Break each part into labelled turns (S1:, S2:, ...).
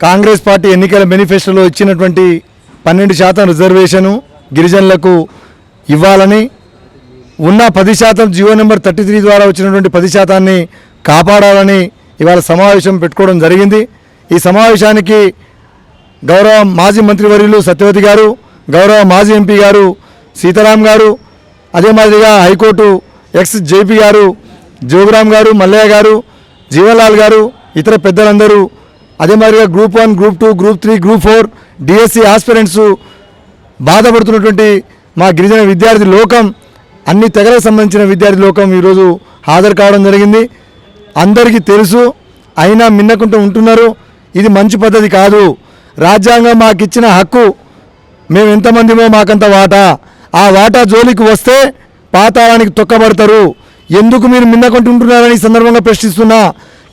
S1: Congress party ఎన్నికల మేనిఫెస్టోలో ఇచ్చినటువంటి పన్నెండు శాతం రిజర్వేషను గిరిజనులకు ఇవ్వాలని ఉన్న పది శాతం జియో నెంబర్ థర్టీ త్రీ ద్వారా వచ్చినటువంటి పది శాతాన్ని కాపాడాలని ఇవాళ సమావేశం పెట్టుకోవడం జరిగింది. ఈ సమావేశానికి గౌరవ మాజీ మంత్రివర్యులు సత్యవతి గారు గౌరవ మాజీ ఎంపీ గారు సీతారాం గారు అదే మాదిరిగా హైకోర్టు ఎక్స్ జేపీ గారు జోగురామ్ గారు మల్లయ్య గారు జీవన్లాల్ గారు ఇతర పెద్దలందరూ అదే మాదిరిగా group one group two group three group four DSC aspirants బాధపడుతున్నటువంటి మా గిరిజన విద్యార్థి లోకం అన్ని తెగలకు సంబంధించిన విద్యార్థి లోకం ఈరోజు హాజరు కావడం జరిగింది. అందరికీ తెలుసు అయినా మిన్నకుంటూ ఉంటున్నారు. ఇది మంచి పద్ధతి కాదు. రాజ్యాంగం మాకు ఇచ్చిన హక్కు మేము ఎంతమందిమో మాకంత వాటా. ఆ వాటా జోలికి వస్తే పాతాళానికి తొక్కబడతారు. ఎందుకు మీరు మిన్నకుంటుంటున్నారని సందర్భంగా ప్రశ్నిస్తున్నా.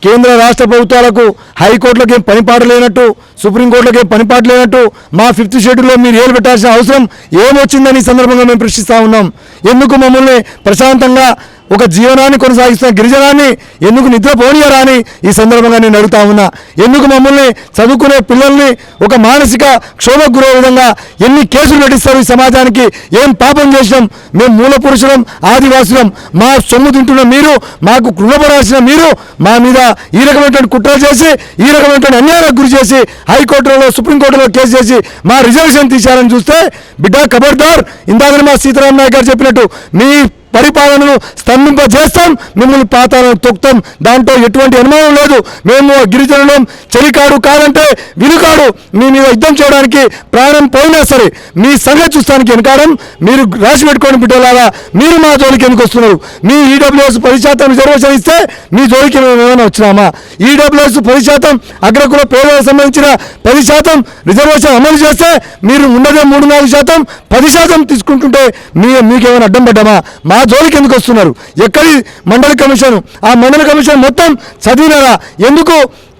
S1: కేంద్ర రాష్ట్ర ప్రభుత్వాలకు హైకోర్టులకు ఏం పనిపాటు లేనట్టు సుప్రీంకోర్టులకు ఏం పనిపాటు లేనట్టు మా ఫిఫ్త్ షెడ్యూల్లో మీరు ఏలు పెట్టాల్సిన అవసరం ఏమొచ్చిందని ఈ సందర్భంగా మేము ప్రశ్నిస్తూ ఉన్నాం. ఎందుకు మమ్మల్ని ప్రశాంతంగా ఒక జీవనాన్ని కొనసాగిస్తున్న గిరిజనాన్ని ఎందుకు నిద్రపోనియరా అని ఈ సందర్భంగా నేను అడుగుతా ఉన్నా. ఎందుకు మమ్మల్ని చదువుకునే పిల్లల్ని ఒక మానసిక క్షోభకు గురే విధంగా ఎన్ని కేసులు పెట్టిస్తారు ఈ సమాజానికి? ఏం పాపం చేసినాం? మేము మూల పురుషులం ఆదివాసులం. మా సొమ్ము తింటున్న మీరు మాకు కృణపరాసిన మీరు మా మీద ఈ రకమైనటువంటి కుట్రలు చేసి ఈ రకమైనటువంటి అన్యాయాలకు గురి చేసి హైకోర్టులో సుప్రీంకోర్టులో కేసు చేసి మా రిజర్వేషన్ తీశారని చూస్తే బిడ్డ ఖబర్దార్ ఇందాక మా సీతారాం నాయక్ గారు చెప్పినట్టు మీ పరిపాలనను స్తంభింపజేస్తాం మిమ్మల్ని పాతాలను తొక్కుతాం. దాంట్లో ఎటువంటి అనుమానం లేదు. మేము గిరిజనులం చెలికాడు కాదంటే వినుకాడు. మీ మీద యుద్ధం చేయడానికి ప్రాణం పోయినా సరే మీ సంగతి చూస్తానికి వెనకాడం. మీరు రాసి పెట్టుకోని బిడ్డలారా. మీరు మా జోలికి ఎందుకు వస్తున్నారు? మీ ఈడబ్ల్యూఎస్ పది శాతం రిజర్వేషన్ ఇస్తే మీ జోలికి మేము ఏమైనా వచ్చినామా? ఈడబ్ల్యూఎస్ పది శాతం అగ్రకుల పేదలకు సంబంధించిన పది శాతం రిజర్వేషన్ అమలు చేస్తే మీరు ఉన్నదే మూడు నాలుగు శాతం పది శాతం తీసుకుంటుంటే మీ మీకేమైనా అడ్డం పడ్డామా? ఆ జోలికి ఎందుకు వస్తున్నారు? ఎక్కడి మండలి కమిషన్? ఆ మండలి కమిషన్ మొత్తం చదివినారా? ఎందుకు?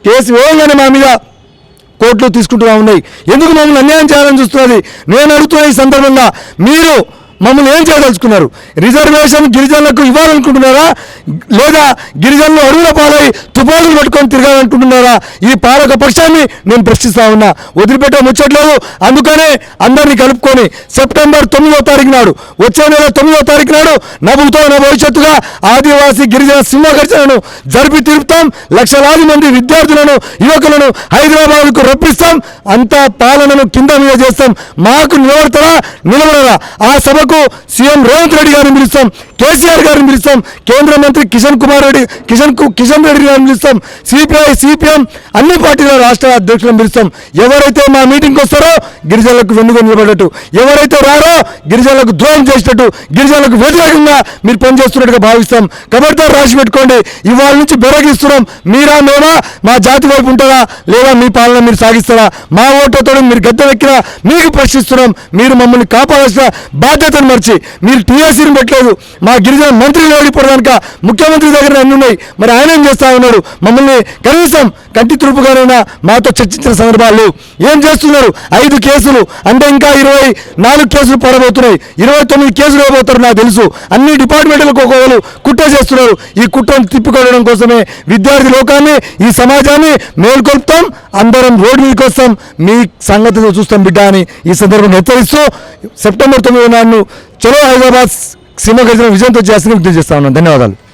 S1: కేసు వేయంగానే మా మీద కోర్టులు తీసుకుంటూ ఉన్నాయి. ఎందుకు మమ్మల్ని అన్యాయం చేయాలని చూస్తున్నది? నేను అడుగుతున్న ఈ సందర్భంగా మీరు మమ్మల్ని ఏం చేయదలుచుకున్నారు? రిజర్వేషన్ గిరిజనులకు ఇవ్వాలనుకుంటున్నారా? లేదా గిరిజనులు అడుగుల పాలై తుపాకులు పట్టుకొని తిరగాలనుకుంటున్నారా ఈ పాలక పక్షాన్ని నేను ప్రశ్నిస్తా ఉన్నా. వదిలిపెట్ట ముచ్చట్లేదు. అందుకనే అందరినీ కలుపుకొని సెప్టెంబర్ తొమ్మిదో తారీఖు నాడు వచ్చే నెల తొమ్మిదో తారీఖు నాడు నవ్వుతో నా భవిష్యత్తుగా ఆదివాసీ గిరిజన సింహగర్జనను జరిపి తిరుపుతాం లక్షలాది మంది విద్యార్థులను యువకులను హైదరాబాద్కు రప్పిస్తాం. అంతా పాలనను కింద మీద చేస్తాం. మాకు నిలబడతారా? నిలబడరా? ఆ సభకు సీఎం రేవంత్ రెడ్డి గారిని పిలుస్తాం. కేసీఆర్ గారిని పిలుస్తాం. కేంద్ర మంత్రి కిషన్ కుమార్ రెడ్డి కిషన్ కు- కిషన్ రెడ్డి గారిని పిలుస్తాం సిపిఐ సిపిఎం అన్ని పార్టీల రాష్ట్ర అధ్యక్షులను పిలుస్తాం. ఎవరైతే మా మీటింగ్కి వస్తారో గిరిజనులకు వెన్నుగా నిలబడేట్టు ఎవరైతే రారో గిరిజనులకు ద్రోహం చేసేటట్టు గిరిజనులకు వ్యతిరేకంగా మీరు పనిచేస్తున్నట్టుగా భావిస్తాం. ఖబర్దార్ రాసి పెట్టుకోండి. ఇవాళ నుంచి బెరగిస్తున్నాం మీరా మేమా? మా జాతి వైపు ఉంటారా? లేదా మీ పాలన మీరు సాగిస్తారా? మా ఓటుతో మీరు గద్దెనెక్కినా మీకు ప్రశ్నిస్తున్నాం. మీరు మమ్మల్ని కాపాడాల్సిన బాధ్యతను మర్చి మీరు టీఆర్సీని పెట్టలేదు. మా గిరిజన మంత్రి ఓడిపోవడానిక ముఖ్యమంత్రి దగ్గర అన్ని ఉన్నాయి. మరి ఆయన ఏం చేస్తా ఉన్నాడు? మమ్మల్ని కనీసం కంటి తురుపుగానైనా మాతో చర్చించిన సందర్భాలు ఏం చేస్తున్నారు? ఐదు కేసులు అంటే ఇంకా ఇరవై నాలుగు కేసులు పడబోతున్నాయి. ఇరవై తొమ్మిది కేసులు ఇవ్వబోతారు నాకు తెలుసు. అన్ని డిపార్ట్మెంట్లకు ఒకవేళ కుట్ర చేస్తున్నారు. ఈ కుట్రను తిప్పుకోవడం కోసమే విద్యార్థి లోకాన్ని ఈ సమాజాన్ని మేల్కొల్పుతాం. అందరం రోడ్డు మీదకి వస్తాం. మీ సంగతితో చూస్తాం బిడ్డ అని ఈ సందర్భంగా హెచ్చరిస్తూ సెప్టెంబర్ తొమ్మిది నాడు చలో హైదరాబాద్ సినిమా సింహగర్జన విజయంతో చేస్తున్న విజ్ఞప్తి చేస్తా ఉన్నాను. ధన్యవాదాలు.